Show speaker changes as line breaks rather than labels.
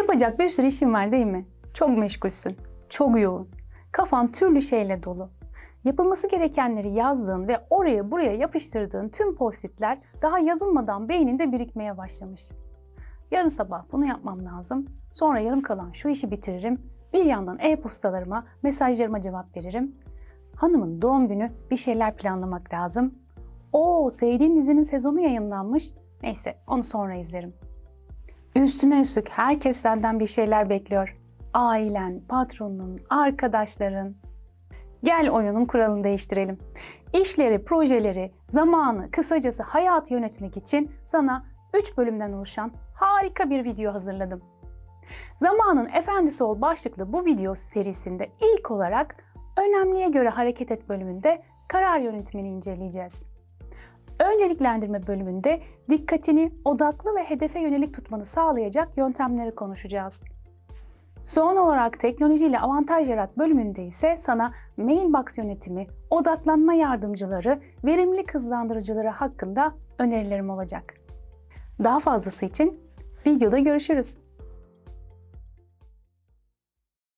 Yapacak bir sürü işin var değil mi? Çok meşgulsün, çok yoğun. Kafan türlü şeyle dolu. Yapılması gerekenleri yazdığın ve oraya buraya yapıştırdığın tüm postitler daha yazılmadan beyninde birikmeye başlamış. Yarın sabah bunu yapmam lazım. Sonra yarım kalan şu işi bitiririm. Bir yandan e-postalarıma, mesajlarıma cevap veririm. Hanımın doğum günü bir şeyler planlamak lazım. Oo sevdiğim dizinin sezonu yayınlanmış. Neyse onu sonra izlerim. Üstüne üstlük herkes senden bir şeyler bekliyor. Ailen, patronun, arkadaşların. Gel oyunun kuralını değiştirelim. İşleri, projeleri, zamanı, kısacası hayatı yönetmek için sana 3 bölümden oluşan harika bir video hazırladım. Zamanın Efendisi ol başlıklı bu video serisinde ilk olarak önemliye göre hareket et bölümünde karar yönetimini inceleyeceğiz. Önceliklendirme bölümünde dikkatini odaklı ve hedefe yönelik tutmanı sağlayacak yöntemleri konuşacağız. Son olarak teknolojiyle avantaj yarat bölümünde ise sana mailbox yönetimi, odaklanma yardımcıları, verimlilik hızlandırıcıları hakkında önerilerim olacak. Daha fazlası için videoda görüşürüz.